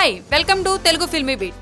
Hi welcome to Telugu filmy beat.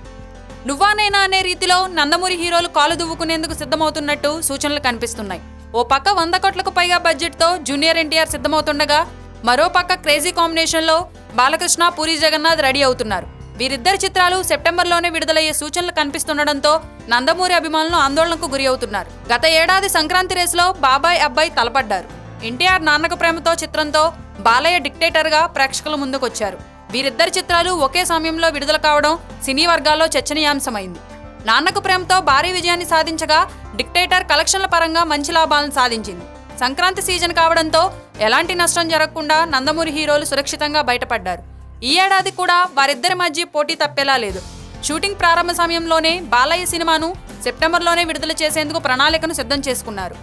నువ్వానైనా అనే రీతిలో నందమూరి హీరోలు కాలు దువ్వుకునేందుకు సిద్ధమవుతున్నట్టు సూచనలు కనిపిస్తున్నాయి. ఓ పక్క వంద కోట్లకు పైగా బడ్జెట్తో జూనియర్ ఎన్టీఆర్ సిద్ధమవుతుండగా మరో పక్క క్రేజీ కాంబినేషన్లో బాలకృష్ణ పూరి జగన్నాథ్ రెడీ అవుతున్నారు. వీరిద్దరి చిత్రాలు సెప్టెంబర్లోనే విడుదలయ్యే సూచనలు కనిపిస్తుండటంతో నందమూరి అభిమానులు ఆందోళనకు గురి అవుతున్నారు. గత ఏడాది సంక్రాంతి రేసులో బాబాయ్ అబ్బాయి తలపడ్డారు. ఎన్టీఆర్ నాన్నకు ప్రేమతో చిత్రంతో బాలయ్య డిక్టేటర్గా ప్రేక్షకుల ముందుకొచ్చారు. వీరిద్దరి చిత్రాలు ఒకే సమయంలో విడుదల కావడం సినీ వర్గాల్లో చర్చనీయాంశమైంది. నాన్నకు ప్రేమతో భారీ విజయాన్ని సాధించగా డిక్టేటర్ కలెక్షన్ల పరంగా మంచి లాభాలను సాధించింది. సంక్రాంతి సీజన్ కావడంతో ఎలాంటి నష్టం జరగకుండా నందమూరి హీరోలు సురక్షితంగా బయటపడ్డారు. ఈ ఏడాది కూడా వారిద్దరి మధ్య పోటీ తప్పేలా లేదు. షూటింగ్ ప్రారంభ సమయంలోనే బాలయ్య సినిమాను సెప్టెంబర్లోనే విడుదల చేసేందుకు ప్రణాళికను సిద్ధం చేసుకున్నారు.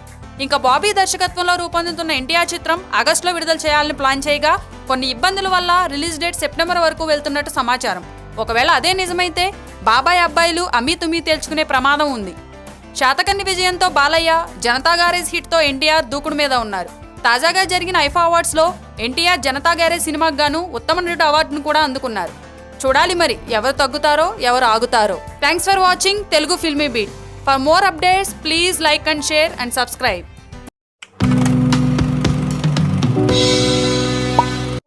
ఇంకా బాబీ దర్శకత్వంలో రూపొందుతున్న ఎన్టీఆర్ చిత్రం ఆగస్టులో విడుదల చేయాలని ప్లాన్ చేయగా కొన్ని ఇబ్బందుల వల్ల రిలీజ్ డేట్ సెప్టెంబర్ వరకు వెళ్తున్నట్టు సమాచారం. ఒకవేళ అదే నిజమైతే బాబాయ్ అబ్బాయిలు అమీ తుమీ తేల్చుకునే ప్రమాదం ఉంది. శాతకర్ణి విజయంతో బాలయ్య జనతా గ్యారేజ్ హిట్తో ఎన్టీఆర్ దూకుడు మీద ఉన్నారు. తాజాగా జరిగిన ఐఫా అవార్డ్స్లో ఎన్టీఆర్ జనతా గ్యారేజ్ సినిమాకు గాను ఉత్తమ నటుడు అవార్డును కూడా అందుకున్నారు. చూడాలి మరి ఎవరు తగ్గుతారో ఎవరు ఆగుతారో. Thanks for watching. Telugu filmy beat. For more updates, please like and share and subscribe.